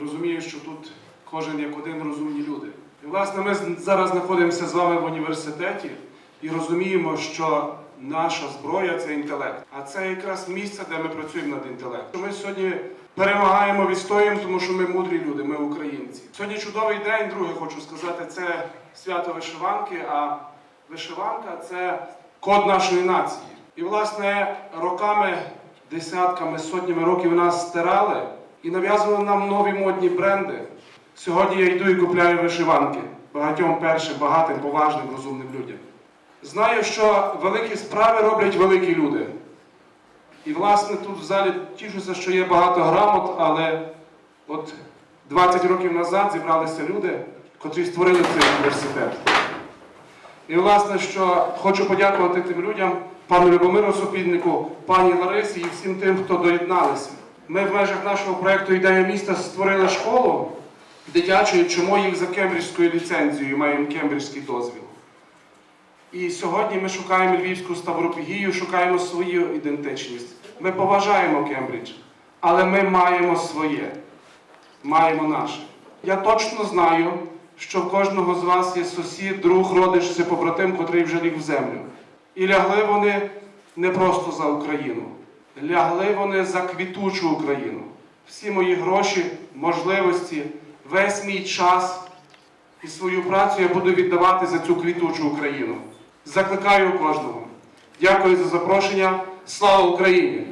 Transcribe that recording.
розумію, що тут кожен як один розумні люди. І, власне, ми зараз знаходимося з вами в університеті і розуміємо, що наша зброя це інтелект. А це якраз місце, де ми працюємо над інтелектом. Ми сьогодні перемагаємо, відстоюємо, тому що ми мудрі люди, ми українці. Сьогодні чудовий день, друге хочу сказати, це свято вишиванки, а вишиванка це код нашої нації. І, власне, роками, десятками, сотнями років нас стирали і нав'язували нам нові модні бренди. Сьогодні я йду і купляю вишиванки багатьом першим, багатим, поважним, розумним людям. Знаю, що великі справи роблять великі люди. І, власне, тут в залі тішуся, що є багато грамот, але от 20 років назад зібралися люди, котрі створили цей університет. І, власне, що хочу подякувати тим людям, пану Любомиру Сопільнику, пані Ларисі і всім тим, хто доєдналися. Ми в межах нашого проєкту Ідея міста створили школу дитячу, чому їх за кембриджською ліцензією маємо кембриджський дозвіл. І сьогодні ми шукаємо львівську ставропігію, шукаємо свою ідентичність. Ми поважаємо Кембридж, але ми маємо своє, маємо наше. Я точно знаю, що в кожного з вас є сусід, друг, родич чи побратим, котрий вже ліг в землю. І лягли вони не просто за Україну, лягли вони за квітучу Україну. Всі мої гроші, можливості, весь мій час і свою працю я буду віддавати за цю квітучу Україну. Закликаю кожного. Дякую за запрошення. Слава Україні!